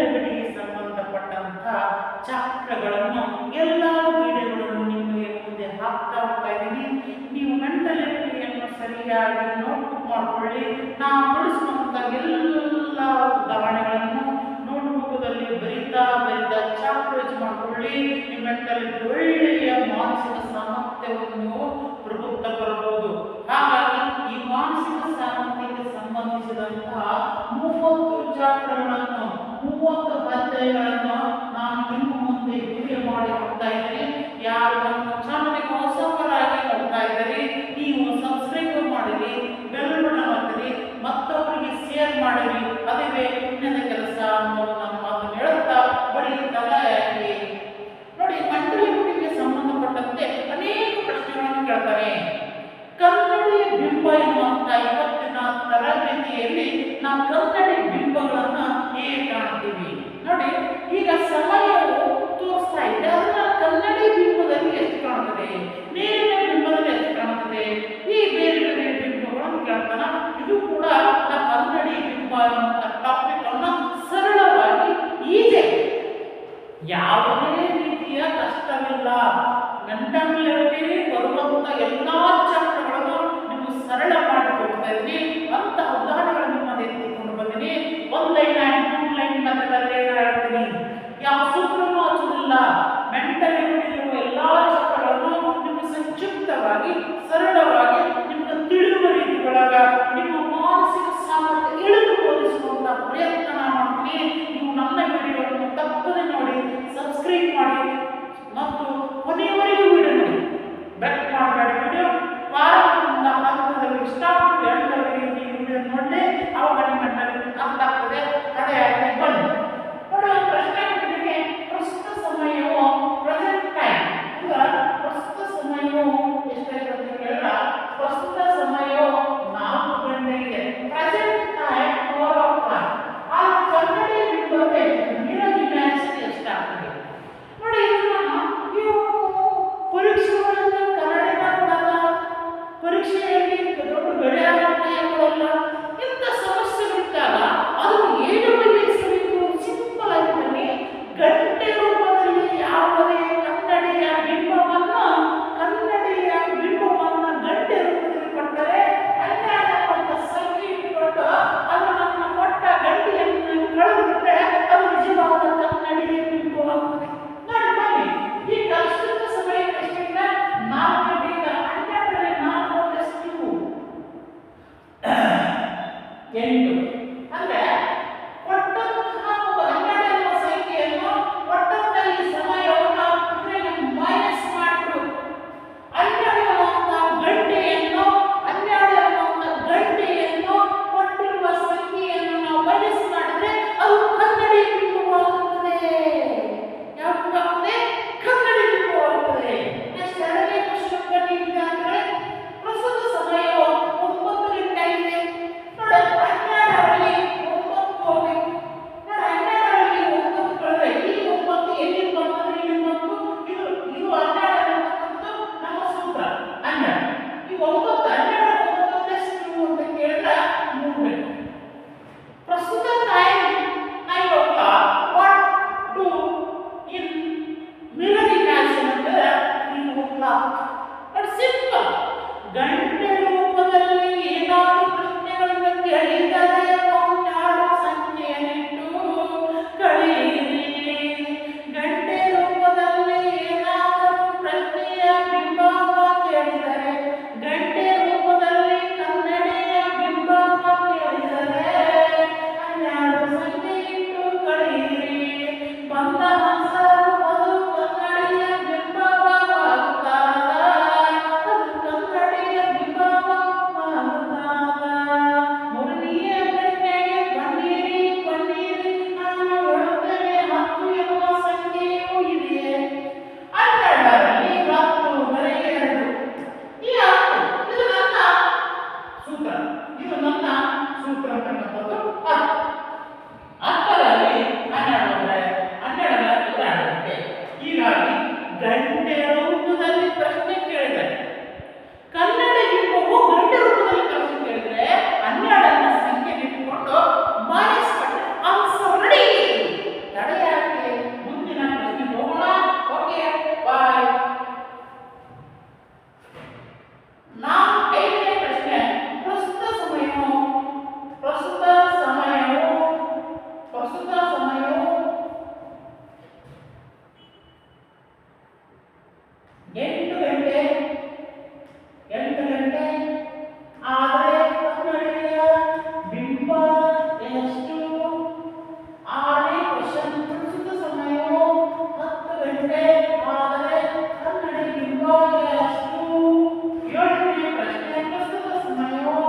ರೆಗಡೆಗೆ ಸಂಬಂಧಪಟ್ಟಂತಹ ಚಾಕ್ರಗಳನ್ನು ಎಲ್ಲ ವಿಡಿಯೋಗಳನ್ನು ನಿಮಗೆ ಮುಂದೆ ಹಾಕ್ತಾ ಹೋಗ್ತಾ ಇದ್ದೀನಿ. ನೀವು ಮೆಂಟಲ್ ಸರಿಯಾಗಿ ನೋಟ್ ಮಾಡ್ಕೊಳ್ಳಿ. ನಾವು ಶೈಲಿಯಲ್ಲಿ ನಾವು ಕಲ್ಪನೆ ಬಿಂಬಗಳನ್ನು ಹೇಗೆ ಕಾಣ್ತೀವಿ? ನೋಡಿ, ಈಗ ಸಮಯವು ತೋರಿಸ್ತಾ ಇದೆ. ಅದನ್ನ ಕನ್ನಡಿ ಬಿಂಬದಲ್ಲಿ ಎಷ್ಟು ಕಾಣುತ್ತದೆ ನೀರಿನ ಬಿಂಬದಲ್ಲಿ ಎಷ್ಟು ಕಾಣುತ್ತದೆ ಈ ಬೇರೆ ಬೇರೆ ಬಿಂಬಗಳನ್ನು ಕೇಳ್ತಾನ. ಇದು ಕೂಡ ನಮ್ಮ ಕನ್ನಡಿ ಬಿಂಬ ಅನ್ನುವಂಥ ಟಾಪಿಕ್ ಅನ್ನು ಸರಳವಾಗಿ ಈಜೆ ಯಾವುದೇ ರೀತಿಯ ಕಷ್ಟವಿಲ್ಲ. ಗಂಟಲಿನಲ್ಲಿ ಬರುವಂತ ಎಲ್ಲಾ ಚಕ್ರಗಳನ್ನು ನೀವು ಸರಳ ಮಾಡಿಕೊಡ್ತಾ ಇದ್ದೀವಿ प्राप्त और सिंपल घंटे ಎಂಟು ಗಂಟೆ ಎಂಟು ಗಂಟೆ. ಆದರೆ ಕನ್ನಡಿಯ ಬಿಂಬ ಎಷ್ಟು ಆರನೇ ಕ್ವಶನ್ ಪ್ರಸ್ತುತ ಸಮಯವು ಹತ್ತು ಗಂಟೆ. ಆದರೆ ಕನ್ನಡಿ ಬಿಂಬ ಎಷ್ಟು ಏಳನೇ ಪ್ರಶ್ನೆ ಪ್ರಸ್ತುತ ಸಮಯವು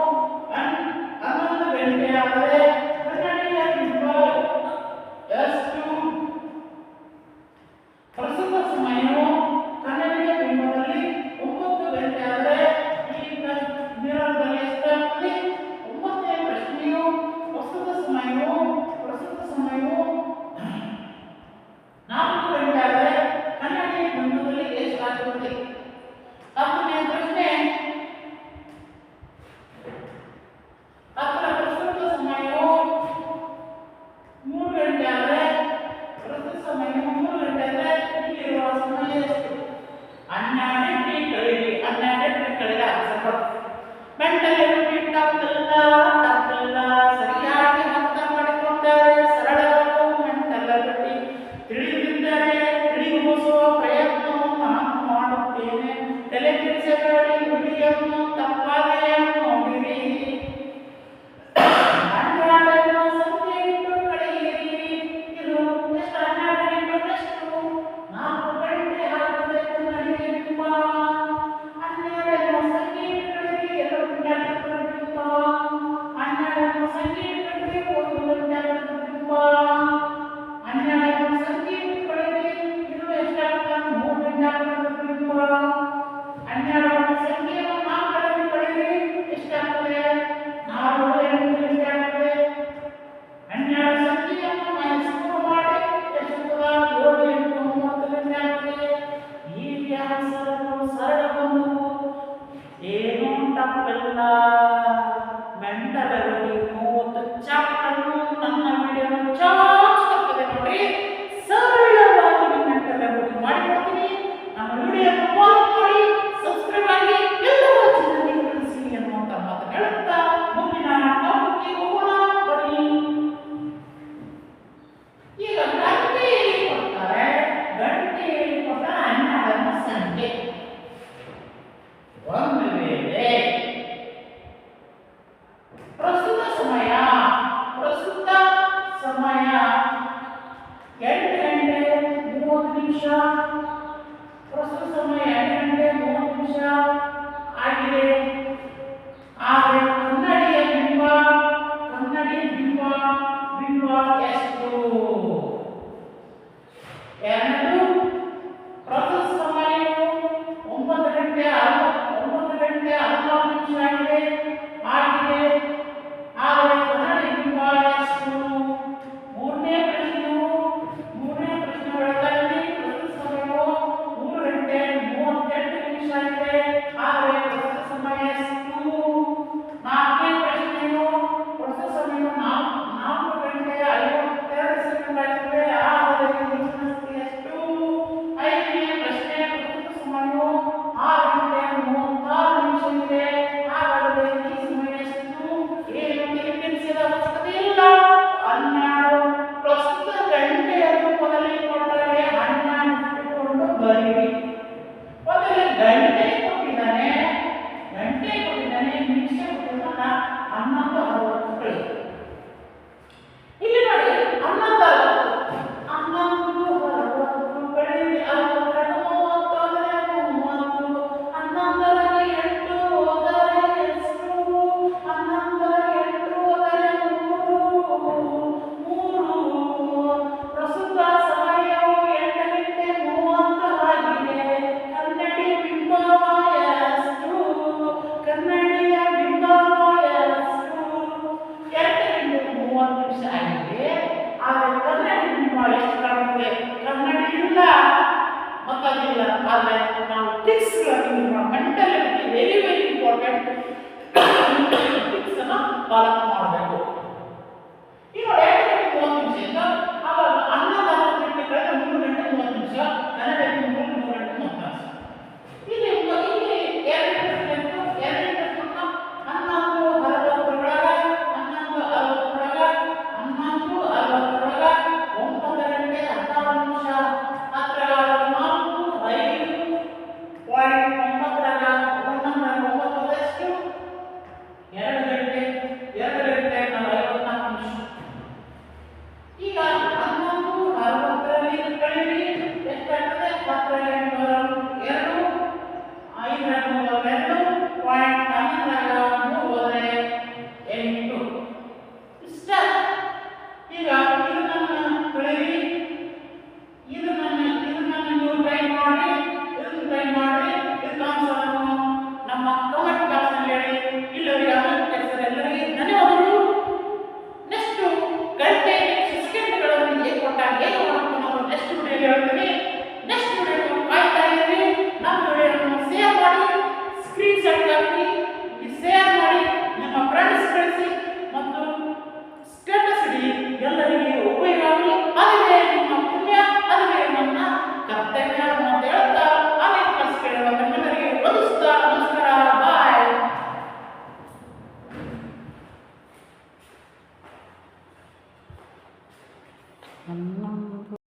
ಹನ್ನೊಂದು ಗಂಟೆ. ಆದರೆ Allah pelo